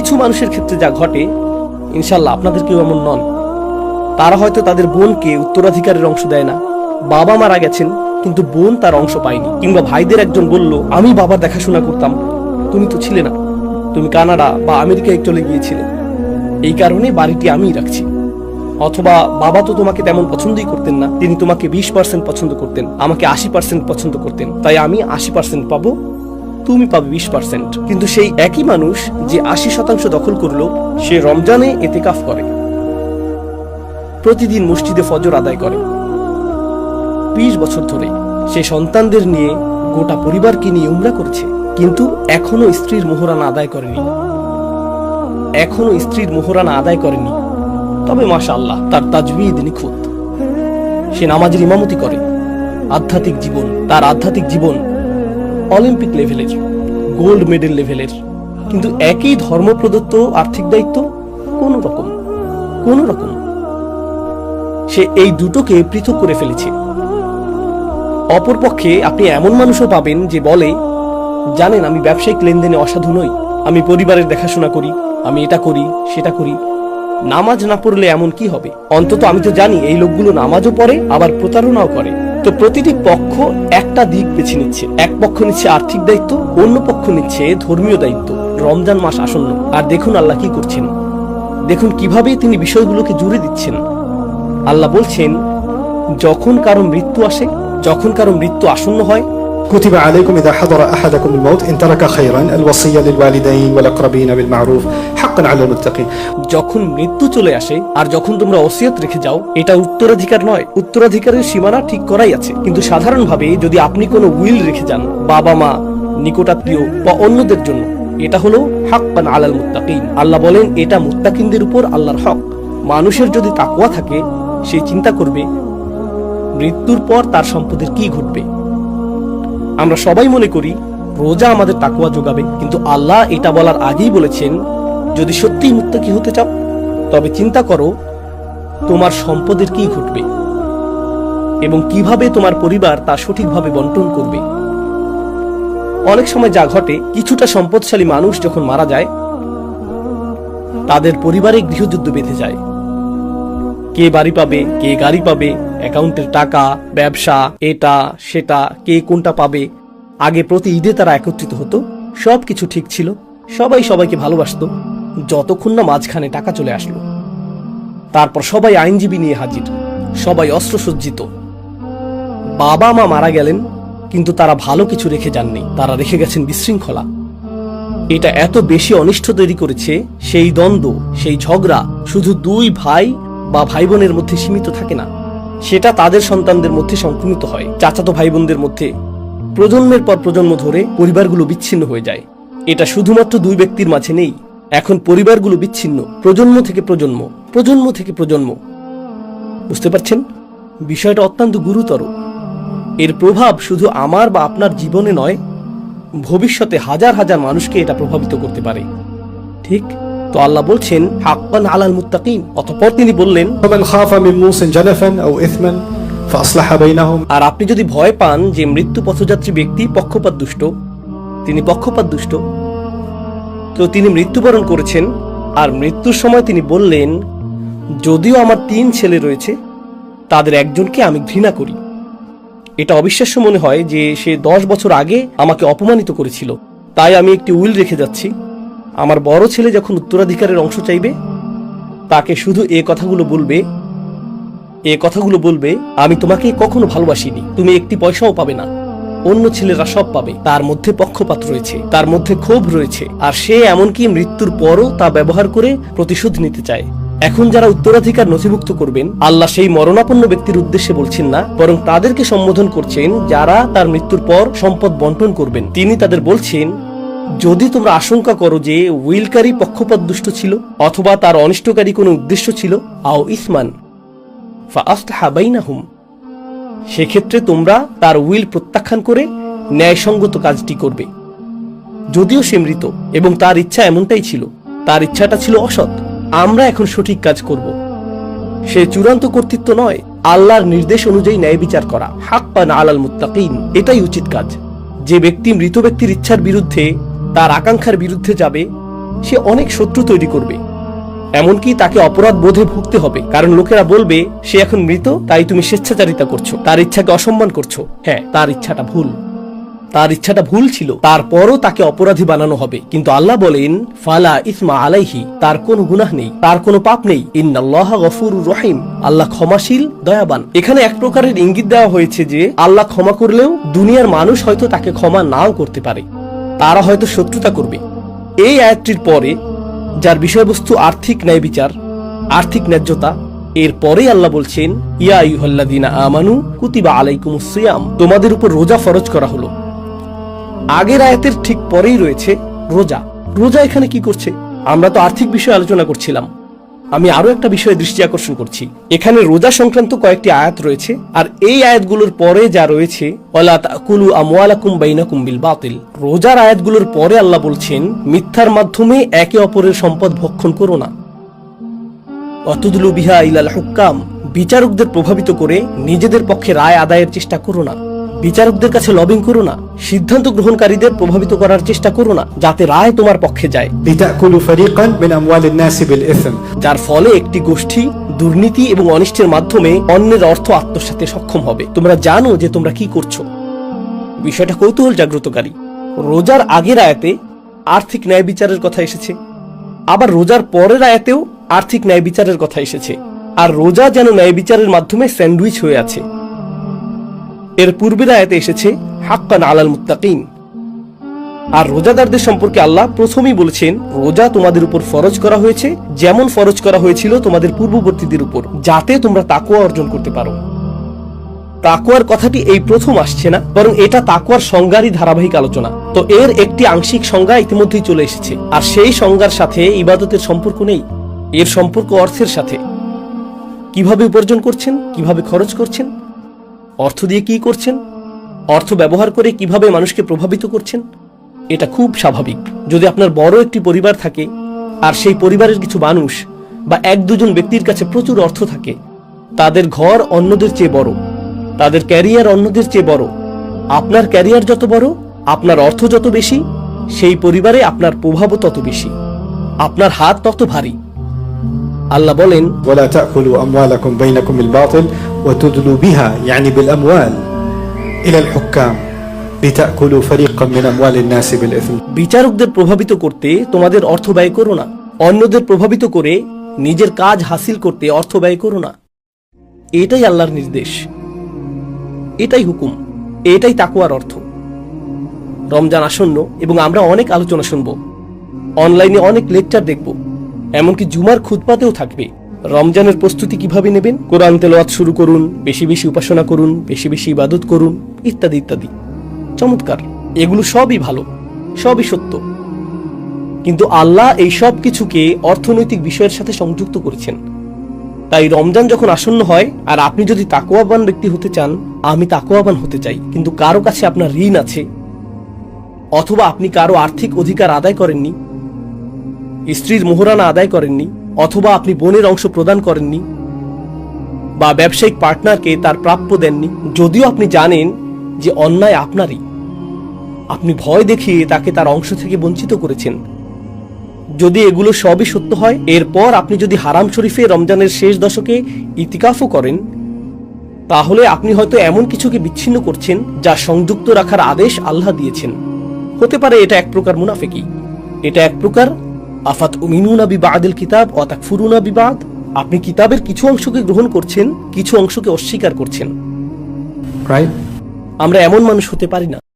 কিছু মানুষের ক্ষেত্রে যা ঘটে, ইনশাল্লাহ আপনাদের কেউ এমন নন। তারা হয়তো তাদের বোনকে উত্তরাধিকারের অংশ দেয় না। বাবা মারা গেছেন, কিন্তু বোন তার অংশ পায়নি। কিংবা ভাইদের একজন বলল, আমি বাবার দেখাশোনা করতাম। তুমি তো ছিলে না। তুমি কানাডা বা আমেরিকায় চলে গিয়েছিলে। এই কারণে বাড়িটি আমিই রাখছি। অথবা বাবা তো তোমাকে তেমন পছন্দই করতেন না। তিনি তোমাকে বিশ পার্সেন্ট পছন্দ করতেন। আমাকে আশি পার্সেন্ট পছন্দ করতেন। তাই আমি আশি পার্সেন্ট পাবো তুমি পাবে বিশ পার্সেন্ট কিন্তু সেই একই মানুষ যে আশি শতাংশ দখল করল, সে রমজানে এতেকাফ করে। প্রতিদিন মসজিদে ফজর আদায় করে। বিশ বছর ধরে সে সন্তানদের নিয়ে গোটা পরিবারকে নিয়ে উমরা করেছে। কিন্তু এখনও স্ত্রীর মোহরানা আদায় করেনি। এখনও স্ত্রীর মোহরানা আদায় করেনি। তবে মাশা আল্লাহ তার তাজবিদ নিখুঁত। সে নামাজের ইমামতি করে। আধ্যাত্মিক জীবন, তার আধ্যাত্মিক জীবন অলিম্পিক লেভেলের, গোল্ড মেডেল লেভেলের। কিন্তু একই ধর্ম প্রদত্ত আর্থিক দায়িত্ব কোন রকম কোন রকম। সে এই দুটোকে পৃথক করে ফেলেছে। অপরপক্ষে আপনি এমন মানুষও পাবেন যে বলে, জানেন, আমি ব্যবসায়িক লেনদেনে অসাধু নই। আমি পরিবারের দেখাশোনা করি, আমি এটা করি, সেটা করি। নামাজ না পড়লে এমন কি হবে? অন্তত আমি তো জানি এই লোকগুলো নামাজও পড়ে, আবার প্রতারণাও করে। তো প্রতিটি পক্ষ একটা দিক বেছে নিচ্ছে এক পক্ষ নিচ্ছে আর্থিক দায়িত্ব অন্য পক্ষ নিচ্ছে ধর্মীয় দায়িত্ব রমজান মাস আসন্ন আর দেখুন আল্লাহ কি করছেন দেখুন কিভাবে তিনি বিষয়গুলোকে জুড়ে দিচ্ছেন আল্লাহ বলছেন যখন কারো মৃত্যু আসে যখন কারো মৃত্যু আসন্ন হয় كتب عليكم إذا حضر أحدكم الموت إن ترك خيرا الوصية للوالدين والأقربين بالمعروف যখন মৃত্যু চলে আসে আর যখন তোমরা ওসিয়ত রেখে যাও, এটা উত্তরাধিকার নয়। উত্তরাধিকারের সীমানা ঠিক করাই আছে। কিন্তু সাধারণভাবে যদি আপনি কোনো উইল রেখে যান, বাবা, মা, নিকটাত্মীয় বা অন্যদের জন্য, এটা হলো হাক্কান আলাল মুত্তাকিন। আল্লাহ বলেন, এটা মুত্তাকিনদের উপর আল্লাহর হক। মানুষের যদি তাকুয়া থাকে, সে চিন্তা করবে, মৃত্যুর পর তার সম্পদের কি ঘটবে? আমরা সবাই মনে করি, রোজা আমাদের তাকুয়া যোগাবে, কিন্তু আল্লাহ এটা বলার আগেই বলেছেন যদি সত্যিই মুত্তাকি হতে চাও, তবে চিন্তা করো, তোমার সম্পদের কি ঘটবে এবং কীভাবে তোমার পরিবার তা সঠিকভাবে বন্টন করবে। অনেক সময় যা ঘটে, কিছুটা সম্পদশালী মানুষ যখন মারা যায়, তাদের পরিবারে গৃহযুদ্ধ বেঁধে যায়। কে বাড়ি পাবে, কে গাড়ি পাবে, অ্যাকাউন্টের টাকা, ব্যবসা, এটা, সেটা, কে কোনটা পাবে। আগে প্রতি ঈদে তারা একত্রিত হতো সব কিছু ঠিক ছিল, সবাই সবাইকে ভালোবাসতো। যতক্ষণ না মাঝখানে টাকা চলে আসলো। তারপর সবাই আইনজীবী নিয়ে হাজির, সবাই অস্ত্রসজ্জিত বাবা, মা মারা গেলেন, কিন্তু তারা ভালো কিছু রেখে যাননি। তারা রেখে গেছেন বিশৃঙ্খলা। এটা এত বেশি অনিষ্ট তৈরি করেছে, সেই দ্বন্দ্ব, সেই ঝগড়া শুধু দুই ভাই বা ভাই বোনের মধ্যে সীমিত থাকে না। সেটা তাদের সন্তানদের মধ্যে সংক্রমিত হয়। চাচাতো ভাই বোনদের মধ্যে প্রজন্মের পর প্রজন্ম ধরে পরিবারগুলো বিচ্ছিন্ন হয়ে যায়। এটা শুধুমাত্র দুই ব্যক্তির মাঝে নেই এখন পরিবারগুলো বিচ্ছিন্ন। প্রজন্ম থেকে প্রজন্ম প্রজন্ম থেকে প্রজন্ম। বুঝতে পারছেন? বিষয়টা অত্যন্ত গুরুতর। এর প্রভাব শুধু আমার বা আপনার জীবনে নয় ভবিষ্যতে হাজার হাজার মানুষকে এটা প্রভাবিত করতে পারে। ঠিক? তো আল্লাহ বলছেন হাক্কান আলাল মুত্তাকিন। অতঃপর তিনি বললেন আর আপনি যদি ভয় পান যে মৃত্যু পথযাত্রী ব্যক্তি পক্ষপাত দুষ্ট তিনি পক্ষপাত দুষ্ট তো তিনি মৃত্যুবরণ করেছেন। আর মৃত্যুর সময় তিনি বললেন, যদিও আমার তিন ছেলে রয়েছে, তাদের একজনকে আমি ঘৃণা করি। এটা অবিশ্বাস্য মনে হয় যে সে দশ বছর আগে আমাকে অপমানিত করেছিল। তাই আমি একটি উইল রেখে যাচ্ছি। আমার বড় ছেলে যখন উত্তরাধিকারের অংশ চাইবে, তাকে শুধু এ কথাগুলো বলবে, এ কথাগুলো বলবে, আমি তোমাকে কখনো ভালোবাসিনি। তুমি একটি পয়সাও পাবে না। অন্য ছেলেরা সব পাবে। তার মধ্যে পক্ষপাত রয়েছে, তার মধ্যে ক্ষোভ রয়েছে, আর সে এমনকি মৃত্যুর পরও তা ব্যবহার করে প্রতিশোধ নিতে চায়। এখন যারা উত্তরাধিকার নথিভুক্ত করবেন, আল্লাহ সেই মরণাপন্ন ব্যক্তির উদ্দেশ্যে বলছেন না, বরং তাদেরকে সম্বোধন করছেন যারা তার মৃত্যুর পর সম্পদ বন্টন করবেন। তিনি তাদের বলছেন, যদি তোমরা আশঙ্কা করো যে উইলকারী পক্ষপাত দুষ্ট ছিল, অথবা তার অনিষ্টকারী কোনো উদ্দেশ্য ছিল, আও ইসমান ফাআসলাহা বাইনাহুম। সেক্ষেত্রে তোমরা তার উইল প্রত্যাখ্যান করে ন্যায়সঙ্গত কাজটি করবে। যদিও সে মৃত এবং তার ইচ্ছা এমনটাই ছিল, তার ইচ্ছাটা ছিল অসৎ। আমরা এখন সঠিক কাজ করব। সে চূড়ান্ত কর্তৃত্ব নয়, আল্লাহর নির্দেশ অনুযায়ী ন্যায় বিচার করা। হাক্কান আলাল মুত্তাকিন, এটাই উচিত কাজ। যে ব্যক্তি মৃত ব্যক্তির ইচ্ছার বিরুদ্ধে, তার আকাঙ্ক্ষার বিরুদ্ধে যাবে, সে অনেক শত্রু তৈরি করবে। এমনকি তাকে অপরাধ বোধে ভুগতে হবে, কারণ লোকেরা বলবে, সে এখন মৃত, তাই তুমি স্বেচ্ছাচারিতা করছ, তার ইচ্ছাকে অসম্মান করছ। হ্যাঁ তার ইচ্ছাটা ভুল। তার ইচ্ছাটা ভুল ছিল, তারপরও তাকে অপরাধী বানানো হবে। কিন্তু আল্লাহ বলেন, ফালা ইসমা আলাইহি, তার কোনো গুনাহ নেই, তার কোনো পাপ নেই। ইন্নাল্লাহ গফুর রহিম, আল্লাহ ক্ষমাশীল, দয়াবান। এখানে এক প্রকারের ইঙ্গিত দেওয়া হয়েছে যে, আল্লাহ ক্ষমা করলেও দুনিয়ার মানুষ হয়তো তাকে ক্ষমা নাও করতে পারে। তারা হয়তো শত্রুতা করবে। এই আয়াতটির পরে যার বিষয়বস্তু আর্থিক ন্যায় বিচার, আর্থিক ন্যায্যতা, এর পরেই আল্লাহ বলছেন, ইয়া আমানু কুতিবা আলাইকুম সিয়াম। তোমাদের উপর রোজা ফরজ করা হলো। আগের আয়াতের ঠিক পরেই রয়েছে রোজা। রোজা এখানে কি করছে? আমরা তো আর্থিক বিষয়ে আলোচনা করছিলাম। আমি আরও একটা বিষয়ে দৃষ্টি আকর্ষণ করছি। এখানে রোজা সংক্রান্ত কয়েকটি আয়াত রয়েছে, আর এই আয়াতগুলোর পরে যা রয়েছে বাতিল। রোজার আয়াতগুলোর পরে আল্লাহ বলছেন, মিথ্যার মাধ্যমে একে অপরের সম্পদ ভক্ষণ করো না। অতুদলু বিহা ইলাল হুক্কাম। বিচারকদের প্রভাবিত করে নিজেদের পক্ষে রায় আদায়ের চেষ্টা করো না। বিচারকদের কাছে লবিং করো না সিদ্ধান্ত গ্রহণকারীদের প্রভাবিত করার চেষ্টা করো না যাতে রায় তোমার পক্ষে যায়। যার ফলে একটি গোষ্ঠী দুর্নীতি এবং অনিষ্টের মাধ্যমে অন্যের অর্থ আত্মসাতে সক্ষম হবে। তোমরা জানো যে তোমরা কি করছ। বিষয়টা কৌতূহল জাগ্রতকারী। রোজার আগের আয়াতে আর্থিক ন্যায় বিচারের কথা এসেছে। আবার রোজার পরের আয়াতেও আর্থিক ন্যায় বিচারের কথা এসেছে। আর রোজা যেন ন্যায় বিচারের মাধ্যমে স্যান্ডউইচ হয়ে আছে। এর পূর্বের আয়াতে এসেছে হাক্কান আলাল মুত্তাকিন। আর রোজাদারদের সম্পর্কে আল্লাহ প্রথমেই বলেছেন, রোজা তোমাদের উপর ফরজ করা হয়েছে, যেমন ফরজ করা হয়েছিল তোমাদের পূর্ববর্তীদের উপর, যাতে তোমরা তাকুয়া অর্জন করতে পারো। তাকুয়ার কথাটি এই প্রথম আসছে না, বরং এটা তাকুয়ার সংজ্ঞারই ধারাবাহিক আলোচনা। তো এর একটি আংশিক সংজ্ঞা ইতিমধ্যেই চলে এসেছে। আর সেই সংজ্ঞার সাথে ইবাদতের সম্পর্ক নেই, এর সম্পর্ক অর্থের সাথে। কীভাবে উপার্জন করছেন, কীভাবে খরচ করছেন অর্থ দিয়ে কি করছেন? অর্থ ব্যবহার করে কীভাবে মানুষকে প্রভাবিত করছেন? এটা খুব স্বাভাবিক। যদি আপনার বড় একটি পরিবার থাকে, আর সেই পরিবারের কিছু মানুষ বা এক দুজন ব্যক্তির কাছে প্রচুর অর্থ থাকে, তাদের ঘর অন্যদের চেয়ে বড়, তাদের ক্যারিয়ার অন্যদের চেয়ে বড়, আপনার ক্যারিয়ার যত বড়, আপনার অর্থ যত বেশি, সেই পরিবারে আপনার প্রভাবও তত বেশি, আপনার হাত তত ভারী। আল্লাহ বলেন ولا تأكلوا أموالكم بينكم بالباطل وتدلوا بها يعني بالأموال إلى الحكام لتأكلوا فريقا من أموال الناس بالإثم বিচারকদের প্রভাবিত করতে তোমাদের অর্থ ব্যয় করো না অন্যদের প্রভাবিত করে নিজের কাজ হাসিল করতে অর্থ ব্যয় করো না এটাই আল্লাহর নির্দেশ এটাই হুকুম এটাই তাকুয়ার অর্থ রমজান আসন্ন এবং আমরা অনেক আলোচনা শুনব অনলাইনে অনেক লেকচার দেখব এমনকি জুমার খুতপাতেও থাকবে রমজানের প্রস্তুতি কীভাবে নেবেন? কোরআন তেলাওয়াত শুরু করুন, বেশি বেশি উপাসনা করুন, বেশি বেশি ইবাদত করুন, ইত্যাদি ইত্যাদি। চমৎকার। এগুলো সবই ভালো, সবই সত্য। কিন্তু আল্লাহ এই সব কিছুকে অর্থনৈতিক বিষয়ের সাথে সংযুক্ত করেছেন। তাই রমজান যখন আসন্ন হয়, আর আপনি যদি তাকোয়াবান ব্যক্তি হতে চান, আমি তাকোয়াবান হতে চাই, কিন্তু কারও কাছে আপনার ঋণ আছে, অথবা আপনি কারও আর্থিক অধিকার আদায় করেননি, স্ত্রীর মোহরানা আদায় করেননি অথবা আপনি বোনের অংশ প্রদান করেননি বা ব্যবসায়িক পার্টনারকে তার প্রাপ্য দেননি। যদিও আপনি জানেন যে অন্যায় আপনারই। আপনি ভয় দেখিয়ে তাকে তার অংশ থেকে বঞ্চিত করেছেন। যদি এগুলো সবই সত্য হয়, এরপর আপনি যদি হারাম শরীফে রমজানের শেষ দশকে ইতিকাফও করেন, তাহলে আপনি হয়তো এমন কিছুকে বিচ্ছিন্ন করছেন যা সংযুক্ত রাখার আদেশ আল্লাহ দিয়েছেন। হতে পারে এটা এক প্রকার মুনাফেকি। এটা এক প্রকার আফাত উমিনুনা বিবাদিল কিতাব অতাক ফুরুনা বিবাদ? আপনি কিতাবের কিছু অংশকে গ্রহণ করছেন কিছু অংশকে অস্বীকার করছেন। আমরা এমন মানুষ হতে পারি না।